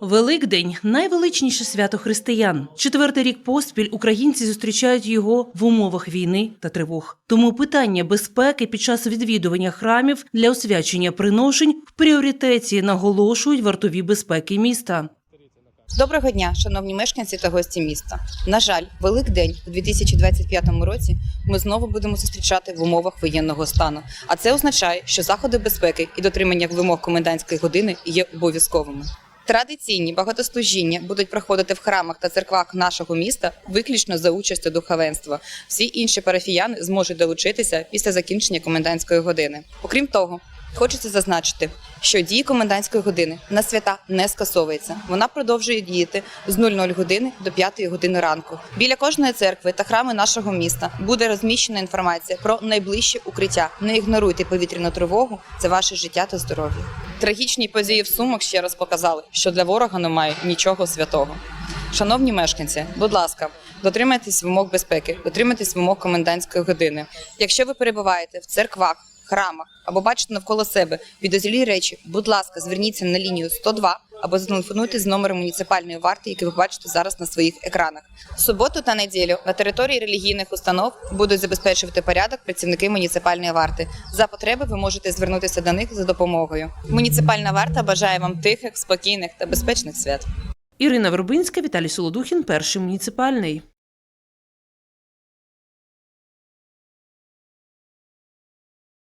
Великдень найвеличніше свято християн. Четвертий рік поспіль українці зустрічають його в умовах війни та тривог. Тому питання безпеки під час відвідування храмів для освячення приношень в пріоритеті наголошують вартові безпеки міста. Доброго дня, шановні мешканці та гості міста. На жаль, Великдень у 2025 році ми знову будемо зустрічати в умовах воєнного стану. А це означає, що заходи безпеки і дотримання вимог комендантської години є обов'язковими. Традиційні багатослужіння будуть проходити в храмах та церквах нашого міста виключно за участю духовенства. Всі інші парафіяни зможуть долучитися після закінчення комендантської години. Окрім того, Хочеться зазначити, що дії комендантської години на свята не скасовується. Вона продовжує діяти з 00 години до 5 години ранку. Біля кожної церкви та храми нашого міста буде розміщена інформація про найближче укриття. Не ігноруйте повітряну тривогу. Це ваше життя та здоров'я. Трагічні події в Сумах ще раз показали, що для ворога немає нічого святого. Шановні мешканці, будь ласка, дотримайтесь вимог безпеки, дотримайтесь вимог комендантської години. Якщо ви перебуваєте в церквах, храмах або бачите навколо себе підозрілі речі, будь ласка, зверніться на лінію 102 або зателефонуйте з номером муніципальної варти, який ви бачите зараз на своїх екранах. В суботу та неділю на території релігійних установ будуть забезпечувати порядок працівники муніципальної варти. За потреби ви можете звернутися до них за допомогою. Муніципальна варта бажає вам тихих, спокійних та безпечних свят. Ірина Вербинська, Віталій Солодухін, перший муніципальний.